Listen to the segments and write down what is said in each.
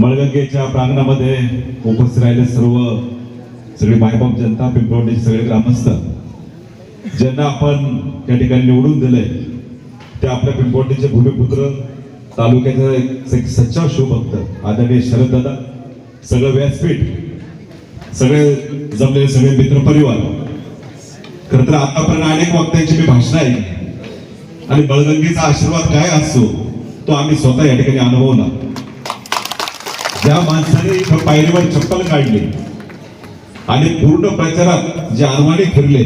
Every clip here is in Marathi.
मळगंगेच्या प्रांगणामध्ये उपस्थित राहिले सर्व सगळी मायबाप जनता पिंपळवंडीचे सगळे ग्रामस्थ. ज्यांना आपण त्या ठिकाणी निवडून दिले ते आपल्या पिंपळवंडीचे भूमिपुत्र तालुक्याचा एक एक सच्चा शिवभक्त आदरणीय शरददादा सगळं व्यासपीठ सगळे जमलेले सगळे मित्रपरिवार खरं तर आतापर्यंत अनेक वक्त्यांची मी भाषणं आहे आणि बळगंगेचा आशीर्वाद काय असतो तो आम्ही स्वतः या ठिकाणी अनुभवला. ज्या माणसाने इथं पायरीवर चप्पल काढली आणि पूर्ण प्रचारात जे अनवाणी फिरले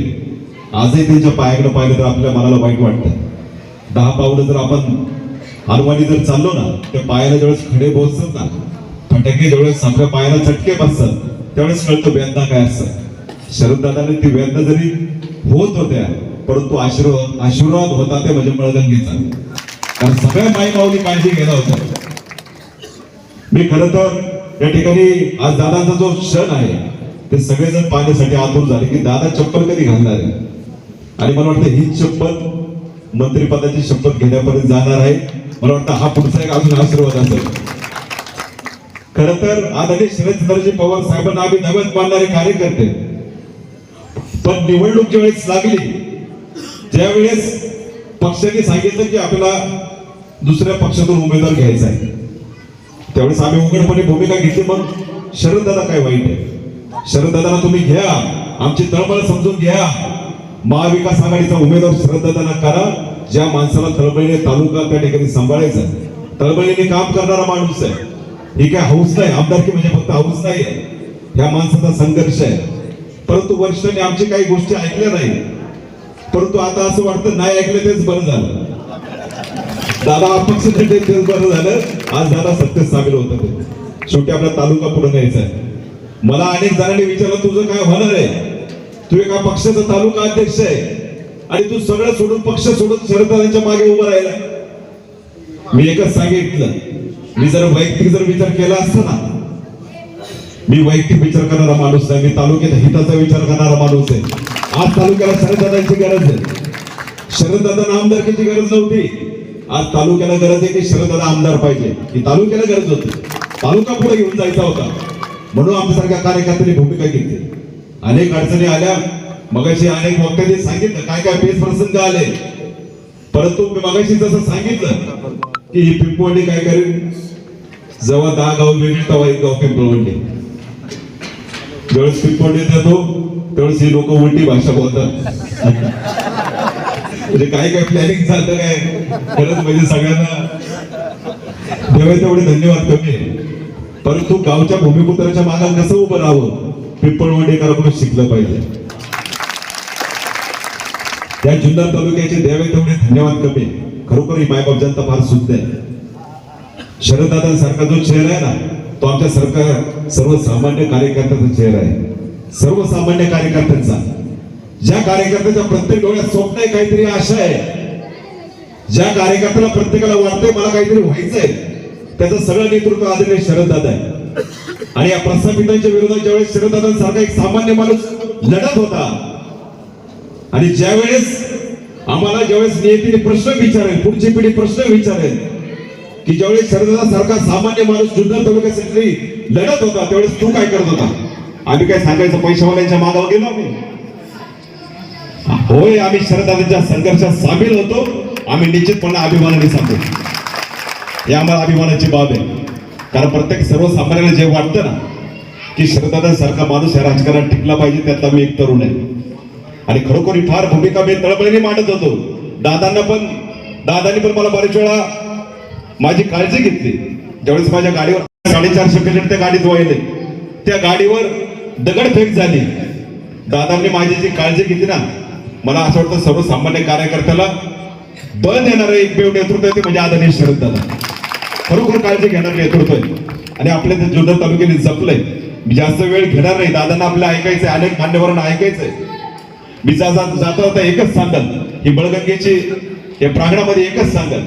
आजही त्यांच्या पायाकडे पाहिलं तर आपल्या मनाला वाईट वाटतं. दहा पावलं जर आपण अनवाणी जर चाललो ना त्या पायाला ज्यावेळेस खडे पोहोचतात ना फटाके ज्यावेळेस आपल्या पायाला चटके बसतात त्यावेळेस कळतो वेदना काय असतात शरददादाने ती वेदना जरी होत होत्या परंतु आशीर्वाद आशीर्वाद होता ते म्हणजे मळगंगीचा. कारण सगळ्या माई माऊली काळजी गेला होता मी खरं तर या ठिकाणी आज दादाचा जो क्षण आहे ते सगळेजण पाहण्यासाठी आतुर झाले की दादा चप्पल कधी घालणार आहे? आणि मला वाटतं ही चप्पल मंत्रिपदाची शपथ घेण्यापर्यंत जाणार आहे. मला वाटतं हा पुढचा एक अजून आशीर्वाद असेल. खर तर आदरणीय शरदचंद्रजी पवार साहेबांना आम्ही नव्यात मानणारे कार्यकर्ते. पण निवडणूक ज्यावेळेस लागली त्यावेळेस पक्षाने सांगितलं की आपल्याला दुसऱ्या पक्षातून उमेदवार घ्यायचा आहे. त्यावेळेस आम्ही उघडपणे भूमिका घेतली. मग शरददादा काय वाईट आहे? शरददादाला तुम्ही घ्या. आमची तळमळ समजून घ्या. महाविकास आघाडीचा उमेदवार शरददादांना करा. ज्या माणसाला तळमळीने तालुका त्या ठिकाणी सांभाळायचा तळबळीने तळमळीने काम करणारा माणूस आहे. ही काय हौस नाही. आमदारकी म्हणजे फक्त हौस नाही आहे ह्या माणसाचा संघर्ष आहे. परंतु वरिष्ठांनी आमची काही गोष्टी ऐकल्या नाही. परंतु आता असं वाटतं नाही ऐकलं तेच बरं झालं. दादा अपक्ष तिथे बरं झालं. आज दादा सत्तेत सामील होत ते. शेवटी आपला तालुका पुढे न्यायचा आहे. मला अनेक जणांनी विचारलं तुझं काय होणार आहे? तू एका पक्षाचा तालुका अध्यक्ष आहे. आणि तू सगळं सोडून पक्ष सोडून शरदादांच्या मागे उभं राहिला. मी एकच सांगितलं. मी जर वैयक्तिक जर विचार केला असता ना मी वैयक्तिक विचार करणारा माणूस आहे. मी तालुक्यात हिताचा विचार करणारा माणूस आहे. आज तालुक्याला शरददादांची गरज आहे. शरददादा आमदारकीची गरज नव्हती. आज तालुक्याला गरज आहे की शरददादा आमदार पाहिजे. ही तालुक्याला गरज होती. तालुका पुढे घेऊन जायचा होता. म्हणून आमच्यासारख्या कार्यकर्त्यांनी भूमिका घेतली. अनेक अडचणी आल्या. मगाशी अनेक वक्त्यांनी सांगितलं काय काय पेच प्रसंग आले. परंतु मी मगाशी जसं सांगितलं की ही पिंपवंडी काय करेल? जेव्हा दहा गाव वेगळी तेव्हा एक गाव पिंपळवंडी ज्यावेळेस पिंपवंडीत येतो त्यावेळेस ही लोक उलटी भाषा बोलतात. म्हणजे काय काय प्लॅनिंग चालतं काय? खरंच म्हणजे सगळ्यांना देवा तेवढे धन्यवाद कमी परंतु गावच्या भूमिपुत्राच्या मागा कसं उभं राहावं? पिंपळवंडीकरांकडून शिकलं पाहिजे. त्या जुन्नर तालुक्याचे द्यावे तेवढे धन्यवाद कमी खरोखर ही मायबाप जनता फार सुद्ध आहे. शरददादांसारखा जो चेहरा आहे ना तो आमच्या सरकार सर्वसामान्य कार्यकर्त्याचा चेहरा आहे. सर्वसामान्य कार्यकर्त्यांचा. ज्या कार्यकर्त्याच्या प्रत्येक डोळ्यात स्वप्न आहे काहीतरी आशा आहे. ज्या कार्यकर्त्याला प्रत्येकाला वाटतंय मला काहीतरी व्हायचंय त्याचं सगळं नेतृत्व आदरणीय शरददादा आहे. आणि या प्रस्थापितांच्या विरोधात ज्यावेळेस शरददादांसारखा एक सामान्य माणूस लढत होता आणि ज्यावेळेस आम्हाला ज्यावेळेस नियतीने प्रश्न विचारेल पुढची पिढी प्रश्न विचारेल की ज्यावेळेस शरदादा सारखा सामान्य माणूस जुन्नर तालुक्यासाठी लढत होता त्यावेळेस तू काय करत होता? आम्ही काय सांगायचं पैशावाल्यांच्या मागावर गेलो आम्ही. होय आम्ही शरदादांच्या संघर्षात सामील होतो. आम्ही निश्चितपणे अभिमानाने सांगतो हे आम्हाला अभिमानाची बाब आहे. कारण प्रत्येक सर्वसामान्याला जे वाटतं ना की शरदादा सारखा माणूस या राजकारणात टिकला पाहिजे त्यातला मी एक तरुण आहे. आणि खरोखर ही फार भूमिका मी तळमळीने मांडत होतो. दादांना पण दादांनी पण मला बरेच वेळा माझी काळजी घेतली. ज्यावेळेस माझ्या गाडीवर साडेचारशे पेशंट त्या गाडीत वाहिले त्या गाडीवर दगडफेक झाली. दादांनी माझी जी काळजी घेतली ना मला असं वाटतं सर्वसामान्य कार्यकर्त्याला बळ देणारं एकमेव नेतृत्व आहे ते म्हणजे आदरणीय शरद दादा. खरोखर काळजी घेणार नेतृत्व आहे. आणि आपल्या ते जुन्नर तालुक्याने जपलंय. मी जास्त वेळ घेणार नाही. दादांना आपल्या ऐकायचंय अनेक मान्यवरांना ऐकायचंय. मी जा- जा- जाता जाता एकच सांगल ही बळगंगेची या प्रांगणामध्ये एकच सांगल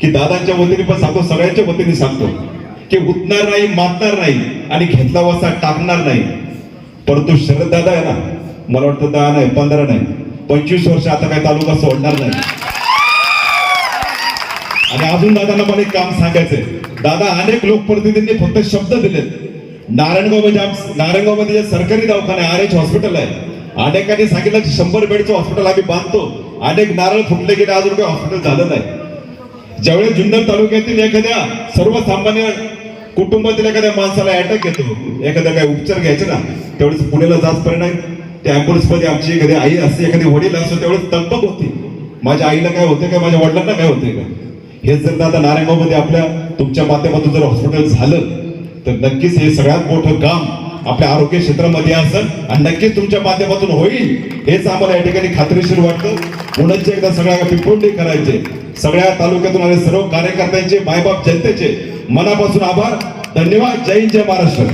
की दादांच्या वतीने पण सांगतो सगळ्यांच्या वतीने सांगतो. की उठणार नाही मातणार नाही आणि घेतला वसा टाकणार नाही. परंतु शरद दादा आहे ना मला वाटतं दहा नाही पंधरा नाही. पंचवीस वर्ष आता काही तालुका सोडणार नाही. आणि अजून दादांना मला एक काम सांगायचंय. दादा अनेक लोकप्रतिनिधींनी फक्त शब्द दिलेत. नारायणगाव म्हणजे आम- नारायणगावमध्ये जे सरकारी दवाखाना आर एच हॉस्पिटल आहे. अनेकांनी सांगितलं की शंभर बेडचं हॉस्पिटल आम्ही बांधतो. अनेक नारळ फुटले गेले अजून काही हॉस्पिटल झालं नाही. ज्यावेळेस जुन्नर तालुक्यातील एखाद्या सर्वसामान्य कुटुंबातील एखाद्या माणसाला अटॅक येतो एखाद्या काही उपचार घ्यायचे ना त्यावेळेस पुण्याला जाचपर्यंत त्या आमची एखादी आई असते एखादी वडील असतो त्यावेळेस तगबग होती. माझ्या आईला काय होते का? माझ्या वडिलांना काय होते का? हे जर आता नारायणगावमध्ये आपल्या तुमच्या माध्यमातून जर हॉस्पिटल झालं तर नक्कीच हे सगळ्यात मोठं काम आपल्या आरोग्य क्षेत्रामध्ये असेल आणि नक्कीच तुमच्या माध्यमातून होईल. हेच आम्हाला या ठिकाणी खात्रीशीर वाटतं. पुण्याचे एकदा सगळ्या पिंपोंडी करायचे सगळ्या तालुक्यातून आले सर्व कार्यकर्त्यांचे मायबाप जनतेचे मनापासून आभार. धन्यवाद. जय हिंद, जय महाराष्ट्र.